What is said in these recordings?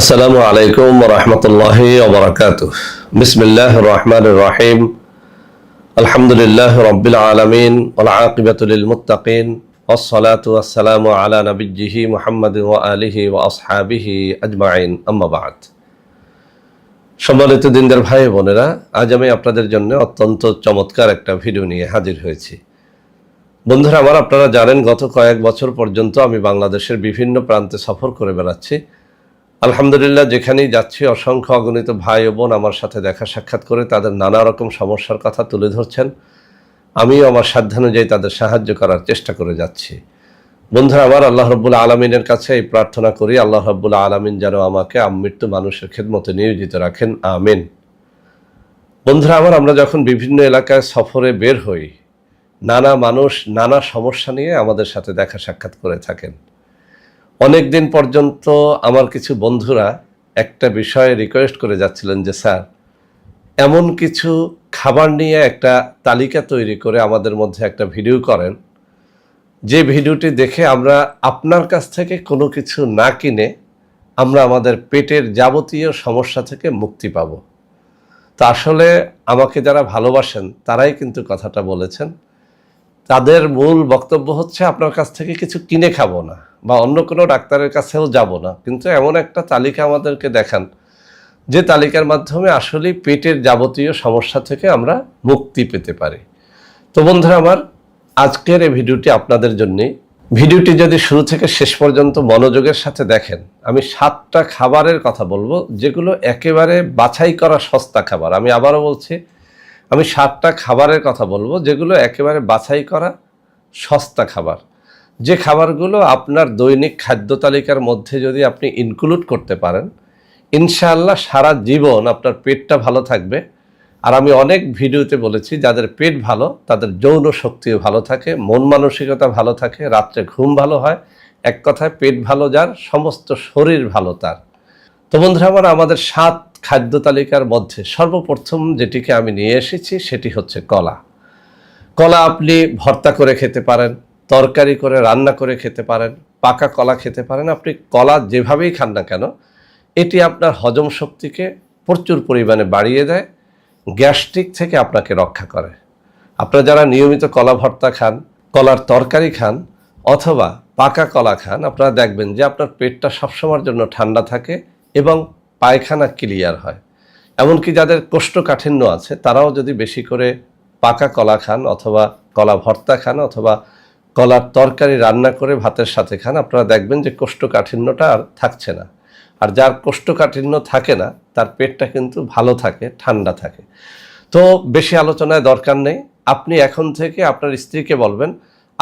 আসসালামু আলাইকুম রহমতুল্লাহ ওবরাকাত বিসমিল্লাহ রহমান রহিম আলহামদুলিল্লাহ রব্বিল আলমিন আকিবাতুল মুতাকিন والصلاة والسلام على نبيه محمد وآله وأصحابه أجمعين أما بعد সম্মানিত দিনদার ভাই বোনেরা আজ আমি আপনাদের জন্য অত্যন্ত চমৎকার একটা ভিডিও নিয়ে হাজির হয়েছি বন্ধুরা আমার আপনারা জানেন গত কয়েক বছর পর্যন্ত আমি বাংলাদেশের বিভিন্ন প্রান্তে সফর করে বেড়াচ্ছি আলহামদুলিল্লাহ, যেখানেই যাচ্ছি, অসংখ্য অগণিত ভাই ও বোন আমার সাথে দেখা সাক্ষাৎ করে তাদের নানা রকম সমস্যার কথা তুলে ধরছেন। আমিও আমার সাধ্যানুযায়ী তাদের সাহায্য করার চেষ্টা করে যাচ্ছি। বন্ধুরা, আমার আল্লাহ রব্বুল আলমিনের কাছে এই প্রার্থনা করি, আল্লাহ রব্বুল আলমিন যেন আমাকে আমৃত্যু মানুষের খেদমতে নিয়োজিত রাখেন। আমিন। বন্ধুরা, আমার আমরা যখন বিভিন্ন এলাকায় সফরে বের হই, নানা মানুষ নানা সমস্যা নিয়ে আমাদের সাথে দেখা সাক্ষাৎ করে থাকেন। অনেক দিন পর্যন্ত আমার কিছু বন্ধুরা একটা বিষয়ে রিকোয়েস্ট করে যাচ্ছিলেন যে, স্যার, এমন কিছু খাবার নিয়ে একটা তালিকা তৈরি করে আমাদের মধ্যে একটা ভিডিও করেন। যে ভিডিওটি দেখে আমরা আপনার কাছ থেকে কোনো কিছু না কিনে আমরা আমাদের পেটের যাবতীয় সমস্যা থেকে মুক্তি পাব। তা আসলে আমাকে যারা ভালোবাসেন, তারাই কিন্তু কথাটা বলেছেন। তাদের মূল বক্তব্য হচ্ছে, আপনার কাছ থেকে কিছু কিনে খাব না বা অন্য কোনো ডাক্তারের কাছেও যাব না। কিন্তু এমন একটা তালিকা আমাদেরকে দেখান, যে তালিকার মাধ্যমে আসলেই পেটের যাবতীয় সমস্যা থেকে আমরা মুক্তি পেতে পারি। তো বন্ধুরা আমার, আজকের এই ভিডিওটি আপনাদের জন্যে ভিডিওটি যদি শুরু থেকে শেষ পর্যন্ত মনোযোগের সাথে দেখেন, আমি সাতটা খাবারের কথা বলব, যেগুলো একেবারে বাছাই করা সস্তা খাবার। আমি আবারও বলছি আমি সাতটা খাবারের কথা বলব, যেগুলো একেবারে বাছাই করা সস্তা খাবার। যে খাবারগুলো আপনার দৈনিক খাদ্য তালিকার মধ্যে যদি আপনি ইনক্লুড করতে পারেন, ইনশাআল্লাহ সারা জীবন আপনার পেটটা ভালো থাকবে। আর আমি অনেক ভিডিওতে বলেছি, যাদের পেট ভালো, তাদের যৌন শক্তিও ভালো থাকে, মন মানসিকতা ভালো থাকে, রাত্রে ঘুম ভালো হয়, এক কথায় পেট ভালো যার, সমস্ত শরীর ভালো তার। তো বন্ধুরা, আমার আমাদের সাত খাদ্য তালিকার মধ্যে সর্বপ্রথম যেটিকে আমি নিয়ে এসেছি সেটি হচ্ছে কলা। কলা আপনি ভর্তা করে খেতে পারেন, তরকারি করে রান্না করে খেতে পারেন, পাকা কলা খেতে পারেন, আপনি কলা যেভাবেই খান না কেন, এটি আপনার হজম শক্তিকে প্রচুর পরিমাণে বাড়িয়ে দেয়, গ্যাস্ট্রিক থেকে আপনাকে রক্ষা করে। আপনারা যারা নিয়মিত কলা ভর্তা খান, কলার তরকারি খান, অথবা পাকা কলা খান, আপনারা দেখবেন যে আপনার পেটটা সবসময়ের জন্য ঠান্ডা থাকে এবং পায়খানা ক্লিয়ার হয়। এমনকি যাদের কোষ্ঠকাঠিন্য আছে, তারাও যদি বেশি করে পাকা কলা খান অথবা কলা ভর্তা খান অথবা কলার তরকারি রান্না করে ভাতের সাথে খান, আপনারা দেখবেন যে কোষ্ঠকাঠিন্যটা আর থাকছে না। আর যার কোষ্ঠকাঠিন্য থাকে না, তার পেটটা কিন্তু ভালো থাকে, ঠান্ডা থাকে। তো বেশি আলোচনায় দরকার নেই। আপনি এখন থেকে আপনার স্ত্রীকে বলবেন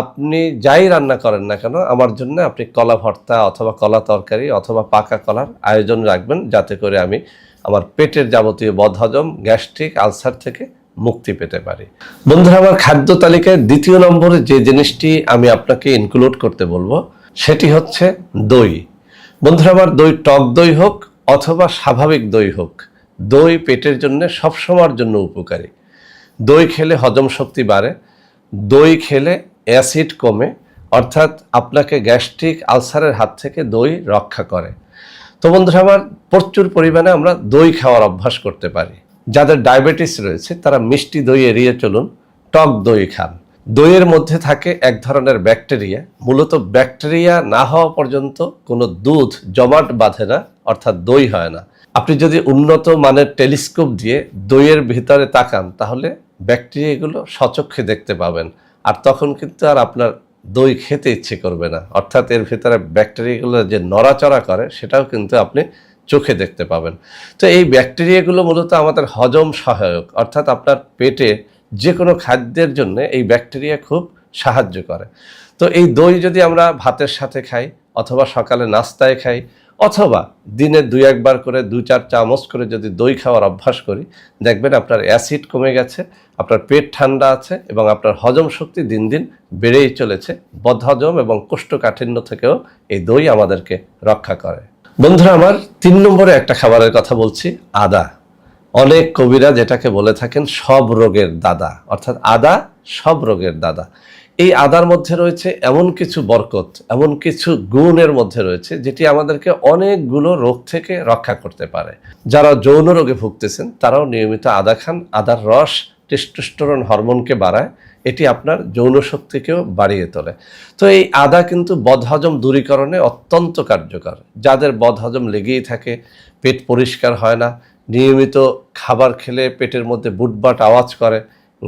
আপনি যাই রান্না করেন না কেন, আমার জন্য আপনি কলা ভর্তা অথবা কলা তরকারি অথবা পাকা কলার আয়োজন রাখবেন, যাতে করে আমি আমার পেটের যাবতীয় বদহজম, গ্যাস্ট্রিক, আলসার থেকে মুক্তি পেতে পারি। বন্ধুরা, আমার খাদ্য তালিকায় দ্বিতীয় নম্বরে যে জিনিসটি আমি আপনাকে ইনক্লুড করতে বলব, সেটি হচ্ছে দই। বন্ধুরা, আমার দই টক দই হোক অথবা স্বাভাবিক দই হোক, দই পেটের জন্য সবসময়ের জন্য উপকারী। দই খেলে হজম শক্তি বাড়ে, দই খেলে অ্যাসিড কমে, অর্থাৎ আপনাকে গ্যাস্ট্রিক আলসারের হাত থেকে দই রক্ষা করে। তো বন্ধুরা, আমার প্রচুর পরিমাণে আমরা দই খাওয়ার অভ্যাস করতে পারি। যাদের ডায়াবেটিস রয়েছে, তারা মিষ্টি দই এড়িয়ে চলুন, টক দই খান। দইয়ের মধ্যে থাকে এক ধরনের ব্যাকটেরিয়া। মূলত ব্যাকটেরিয়া না হওয়া পর্যন্ত কোনো দুধ জমাট বাঁধে না, অর্থাৎ দই হয় না। আপনি যদি উন্নত মানের টেলিস্কোপ দিয়ে দইয়ের ভিতরে তাকান, তাহলে ব্যাকটেরিয়াগুলো সচক্ষে দেখতে পাবেন। আর তখন কিন্তু আর আপনার দই খেতে ইচ্ছে করবে না। অর্থাৎ এর ভিতরে ব্যাকটেরিয়াগুলো যে নড়াচড়া করে, সেটাও কিন্তু আপনি চোখে দেখতে পাবেন। তো এই ব্যাকটেরিয়াগুলো মূলত আমাদের হজম সহায়ক। অর্থাৎ আপনার পেটে যে কোনো খাদ্যের জন্য এই ব্যাকটেরিয়া খুব সাহায্য করে। তো এই দই যদি আমরা ভাতের সাথে খাই, অথবা সকালে নাস্তায় খাই অথবা দিনে দুই একবার করে দু চার চামচ করে যদি দই খাওয়ার অভ্যাস করি, দেখবেন আপনার অ্যাসিড কমে গেছে, আপনার পেট ঠান্ডা আছে এবং আপনার হজম শক্তি দিন দিন বেড়েই চলেছে। বদহজম এবং কোষ্ঠকাঠিন্য থেকেও এই দই আমাদেরকে রক্ষা করে। বন্ধুরা, আমার তিন নম্বরে একটা খাবারের কথা বলছি, আদা। অনেক কবিরা যেটাকে বলে থাকেন, সব রোগের দাদা। অর্থাৎ আদা সব রোগের দাদা। এই আদার মধ্যে রয়েছে এমন কিছু বরকত, এমন কিছু গুণের মধ্যে রয়েছে যেটি আমাদেরকে অনেকগুলো রোগ থেকে রক্ষা করতে পারে। যারা যৌন রোগে ভুগতেছেন, তারাও নিয়মিত আদা খান, আদার রস, টেস্টোস্টেরন হরমোনকে বাড়ায়, এটি আপনার যৌন শক্তিকেও বাড়িয়ে তোলে। তো এই আদা কিন্তু বদহজম দূরীকরণে অত্যন্ত কার্যকর। যাদের বদহজম লেগেই থাকে, পেট পরিষ্কার হয় না, নিয়মিত খাবার খেলে পেটের মধ্যে বুটবাট আওয়াজ করে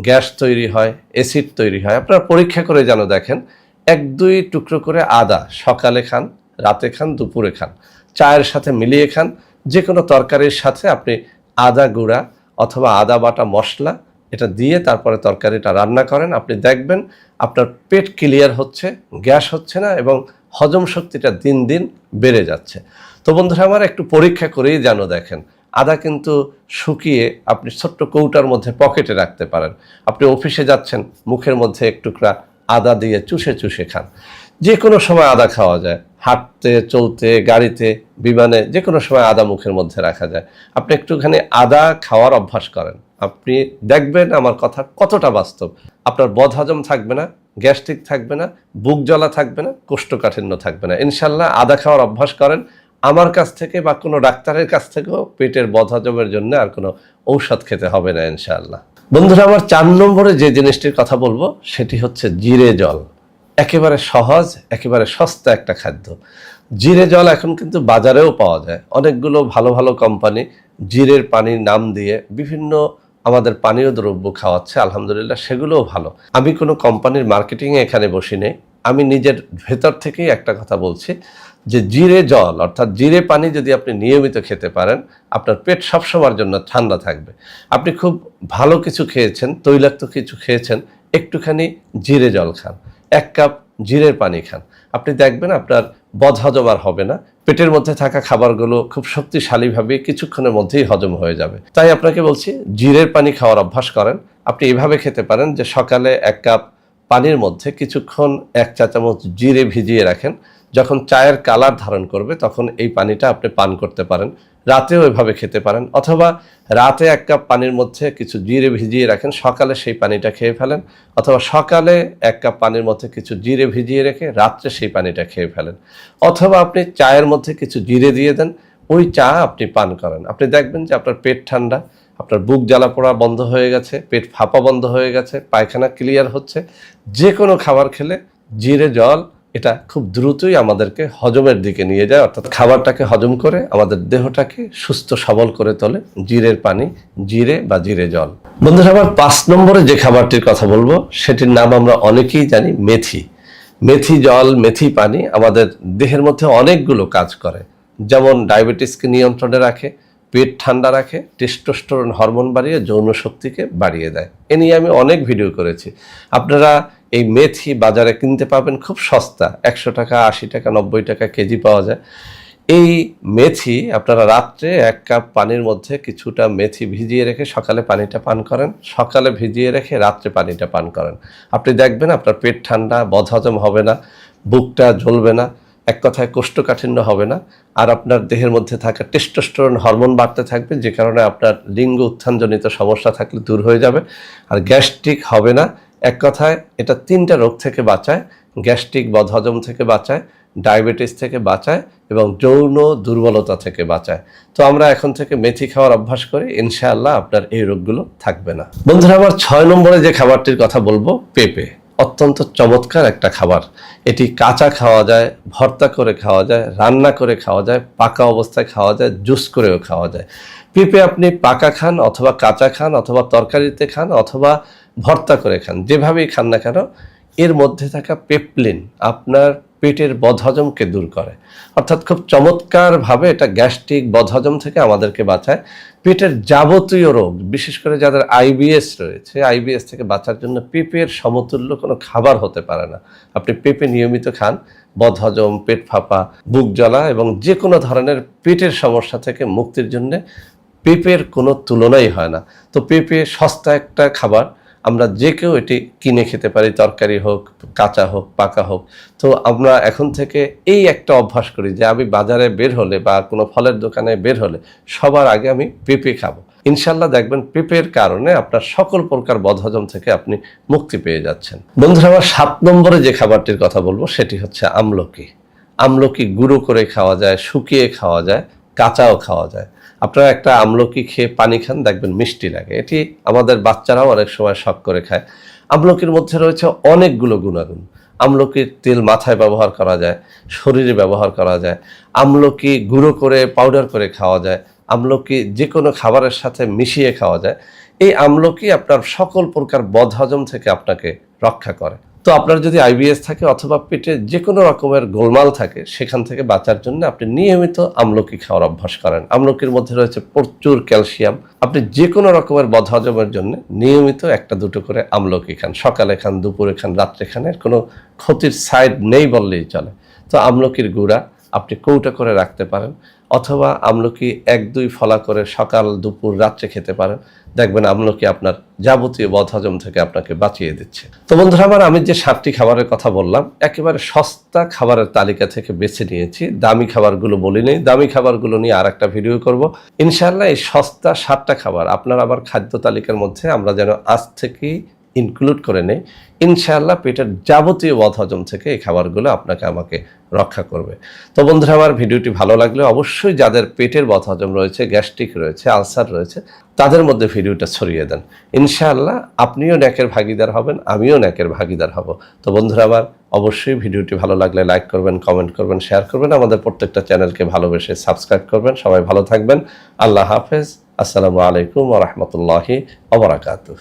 গ্যাস তৈরি হয়, অ্যাসিড তৈরি হয়। আপনারা পরীক্ষা করে যেন দেখেন, এক, দুই টুকরো করে আদা সকালে খান, রাতে খান, দুপুরে খান। চায়ের সাথে মিলিয়ে খান যে কোনো তরকারির সাথে আপনি আদা গুঁড়া অথবা আদা বাটা মশলা এটা দিয়ে তারপরে তরকারিটা রান্না করেন। আপনি দেখবেন আপনার পেট ক্লিয়ার হচ্ছে, গ্যাস হচ্ছে না এবং হজম শক্তিটা দিন দিন বেড়ে যাচ্ছে। তো বন্ধুরা, আমার একটু পরীক্ষা করেই যেন দেখেন আদা কিন্তু শুকিয়ে আপনি ছোট্ট কৌটার মধ্যে পকেটে রাখতে পারেন। আপনি অফিসে যাচ্ছেন, মুখের মধ্যে এক টুকরা আদা দিয়ে চুষে চুষে খান। যে কোনো সময় আদা খাওয়া যায়। হাঁটতে, চলতে, গাড়িতে, বিমানে যে কোনো সময় আদা মুখের মধ্যে রাখা যায়। আপনি একটুখানি আদা খাওয়ার অভ্যাস করেন। আপনি দেখবেন আমার কথা কতটা বাস্তব। আপনার বদহজম থাকবে না, গ্যাস্ট্রিক থাকবে না, বুক জ্বলা থাকবে না, কোষ্ঠকাঠিন্য থাকবে না। ইনশাল্লাহ আদা খাওয়ার অভ্যাস করেন। আমার কাছ থেকে বা কোনো ডাক্তারের কাছ থেকেও পেটের বদহজমের জন্য আর কোনো ঔষধ খেতে হবে না, ইনশাআল্লাহ। বন্ধুরা, আমার চার নম্বরে যে জিনিসটির কথা বলব, সেটি হচ্ছে জিরে জল। একেবারে সহজ, একেবারে সস্তা একটা খাদ্য। জিরে জল এখন কিন্তু বাজারেও পাওয়া যায়। অনেকগুলো ভালো ভালো কোম্পানি জিরের পানির নাম দিয়ে বিভিন্ন আমাদের পানীয় দ্রব্য খাওয়াচ্ছে, আলহামদুলিল্লাহ সেগুলোও ভালো। আমি কোনো কোম্পানির মার্কেটিংয়ে এখানে বসি নেই। আমি নিজের ভেতর থেকেই একটা কথা বলছি। যে জিরে জল, অর্থাৎ জিরে পানি যদি আপনি নিয়মিত খেতে পারেন, আপনার পেট সবসময়ের জন্য ঠান্ডা থাকবে। আপনি খুব ভালো কিছু খেয়েছেন, তৈলাক্ত কিছু খেয়েছেন, একটুখানি জিরে জল খান। এক কাপ জিরের পানি খান। আপনি দেখবেন আপনার বদহজম আর হবে না। পেটের মধ্যে থাকা খাবারগুলো খুব শক্তিশালীভাবে কিছুক্ষণের মধ্যেই হজম হয়ে যাবে। তাই আপনাকে বলছি, জিরের পানি খাওয়ার অভ্যাস করেন। আপনি এভাবে খেতে পারেন যে সকালে এক কাপ পানির মধ্যে কিছুক্ষণ এক চা চামচ জিরে ভিজিয়ে রাখেন। যখন চায়ের কালার ধারণ করবে, তখন এই পানিটা আপনি পান করতে পারেন। রাতেও এভাবে খেতে পারেন। অথবা রাতে এক কাপ পানির মধ্যে কিছু জিরে ভিজিয়ে রাখেন, সকালে সেই পানিটা খেয়ে ফেলেন। অথবা সকালে এক কাপ পানির মধ্যে কিছু জিরে ভিজিয়ে রেখে রাত্রে সেই পানিটা খেয়ে ফেলেন। অথবা আপনি চায়ের মধ্যে কিছু জিরে দিয়ে দেন, ওই চা আপনি পান করেন। আপনি দেখবেন যে আপনার পেট ঠান্ডা, আপনার বুক জ্বালা পোড়া বন্ধ হয়ে গেছে, পেট ফাঁপা বন্ধ হয়ে গেছে, পায়খানা ক্লিয়ার হচ্ছে। যে কোনো খাবার খেলে জিরে, জল এটা খুব দ্রুতই আমাদেরকে হজমের দিকে নিয়ে যায়, অর্থাৎ খাবারটাকে হজম করে আমাদের দেহটাকে সুস্থ সবল করে তোলে জিরের পানি, জিরে বা জিরে জল। বন্ধুরা, আবার পাঁচ নম্বরে যে খাবারটির কথা বলব, সেটির নাম আমরা অনেকেই জানি মেথি। মেথি জল, মেথি পানি আমাদের দেহের মধ্যে অনেকগুলো কাজ করে। যেমন ডায়াবেটিসকে নিয়ন্ত্রণে রাখে, পেট ঠান্ডা রাখে টেস্টোস্টেরন হরমোন বাড়িয়ে যৌন শক্তিকে বাড়িয়ে দেয়। এ নিয়ে আমি অনেক ভিডিও করেছি। আপনারা এই মেথি বাজারে কিনতে পাবেন খুব সস্তা, একশো টাকা, আশি টাকা, নব্বই টাকা কেজি পাওয়া যায়। এই মেথি আপনারা রাত্রে এক কাপ পানির মধ্যে কিছুটা মেথি ভিজিয়ে রেখে সকালে পানিটা পান করেন। সকালে ভিজিয়ে রেখে রাত্রে পানিটা পান করেন। আপনি দেখবেন আপনার পেট ঠান্ডা, বদহজম হবে না, বুকটা জ্বলবে না, এক কথায় কোষ্ঠকাঠিন্য হবে না, আর আপনার দেহের মধ্যে থাকা টেস্টোস্টেরন হরমোন বাড়তে থাকবে, যে কারণে আপনার লিঙ্গ উত্থানজনিত সমস্যা থাকলে দূর হয়ে যাবে, আর গ্যাস্ট্রিক হবে না এক কথায়, এটা তিনটা রোগ থেকে বাঁচায়, গ্যাস্ট্রিক বদহজম থেকে বাঁচায়, ডায়াবেটিস থেকে বাঁচায় এবং যৌন দুর্বলতা থেকে বাঁচায়। তো আমরা এখন থেকে মেথি খাওয়ার অভ্যাস করি, ইনশাআল্লাহ আপনার এই রোগগুলো থাকবে না। বন্ধুরা, আমার ছয় নম্বরে যে খাবারটির কথা বলব, পেঁপে। অত্যন্ত চমৎকার একটা খাবার। এটি কাঁচা খাওয়া যায়, ভর্তা করে খাওয়া যায়, রান্না করে খাওয়া যায়, পাকা অবস্থায় খাওয়া যায়, জুস করেও খাওয়া যায়। পেঁপে আপনি পাকা খান অথবা কাঁচা খান অথবা তরকারিতে খান অথবা ভর্তা করে খান, যেভাবেই খান না কেন, এর মধ্যে থাকা পেপলিন আপনার পেটের বদহজমকে দূর করে। অর্থাৎ খুব চমৎকারভাবে এটা গ্যাস্ট্রিক বদহজম থেকে আমাদেরকে বাঁচায়। পেটের যাবতীয় রোগ, বিশেষ করে যাদের আইবিএস রয়েছে আইবিএস থেকে বাঁচার জন্য পেঁপের সমতুল্য কোনো খাবার হতে পারে না। আপনি পেঁপে নিয়মিত খান, বদহজম, পেট ফাঁপা, বুক জ্বলা এবং যে কোনো ধরনের পেটের সমস্যা থেকে মুক্তির জন্যে পেঁপের কোনো তুলনাই হয় না। তো পেঁপে সস্তা একটা খাবার আমরা যে কেউ এটি কিনে খেতে পারি, তরকারি হোক, কাঁচা হোক, পাকা হোক। তো আমরা এখন থেকে এই একটা অভ্যাস করি যে আমি বাজারে বের হলে বা কোনো ফলের দোকানে বের হলে সবার আগে আমি পেঁপে খাব। ইনশাল্লাহ দেখবেন পেঁপের কারণে আপনার সকল প্রকার বদহজম থেকে আপনি মুক্তি পেয়ে যাচ্ছেন। বন্ধুরা, আমার সাত নম্বরে যে খাবারটির কথা বলব সেটি হচ্ছে আমলকি। আমলকি গুঁড়ো করে খাওয়া যায়, শুকিয়ে খাওয়া যায়, কাঁচাও খাওয়া যায়। আপনারা একটা আমলকি খেয়ে পানি খান, দেখবেন মিষ্টি লাগে। এটি আমাদের বাচ্চারাও অনেক সময় শখ করে খায়। আমলকির মধ্যে রয়েছে অনেকগুলো গুণাগুণ। আমলকির তেল মাথায় ব্যবহার করা যায়, শরীরে ব্যবহার করা যায়। আমলকি গুঁড়ো করে পাউডার করে খাওয়া যায়। আমলকি যে কোনো খাবারের সাথে মিশিয়ে খাওয়া যায়। এই আমলকি আপনার সকল প্রকার বদহজম থেকে আপনাকে রক্ষা করে। তো আপনার যদি আইবিএস থাকে অথবা পেটে যে কোনো রকমের গোলমাল থাকে, সেখান থেকে বাঁচার জন্য আপনি নিয়মিত আমলকি খাওয়ার অভ্যাস করেন। আমলকির মধ্যে রয়েছে প্রচুর ক্যালসিয়াম। আপনি যে কোনো রকমের বদহজমের জন্য নিয়মিত একটা দুটো করে আমলকি খান। সকালে খান, দুপুরে খান, রাত্রে খান, এর কোনো ক্ষতির সাইড নেই বললেই চলে। তো আমলকির গুঁড়া আপনি কৌটা করে রাখতে পারেন। অথবা আমলকি এক, দুই ফলা করে সকাল, দুপুর, রাত্রে খেতে পারেন। দেখবেন আমলকি আপনার যাবতীয় বদহজম থেকে আপনাকে বাঁচিয়ে দিচ্ছে। তো বন্ধুরা, আমার আমি যে সাতটি খাবারের কথা বললাম, একেবারে সস্তা খাবারের তালিকা থেকে বেছে নিয়েছি। দামি খাবারগুলো বলি নেই। দামি খাবারগুলো নিয়ে আর একটা ভিডিও করব। ইনশাল্লাহ এই সস্তা সাতটা খাবার আপনার আবার খাদ্য তালিকার মধ্যে আমরা যেন আজ থেকেই ইনক্লুড করে নেই ইনশাআল্লাহ পেটের যাবতীয় বধ হজম থেকে এই খাবারগুলো আপনাকে আমাকে রক্ষা করবে। তো বন্ধুরা, আমার ভিডিওটি ভালো লাগলে অবশ্যই যাদের পেটের বধ হজম রয়েছে, গ্যাস্ট্রিক রয়েছে, আলসার রয়েছে, তাদের মধ্যে ভিডিওটা ছড়িয়ে দেন। ইনশাআল্লাহ আপনিও ন্যাকের ভাগিদার হবেন, আমিও ন্যাকের ভাগিদার হব। তো বন্ধুরা, আমার অবশ্যই ভিডিওটি ভালো লাগলে লাইক করবেন কমেন্ট করবেন শেয়ার করবেন, আমাদের প্রত্যেকটা চ্যানেলকে ভালোবেসে সাবস্ক্রাইব করবেন। সবাই ভালো থাকবেন। আল্লাহ হাফেজ। আসসালামু আলাইকুম ওরহমতুল্লাহি অবরাকাতুহ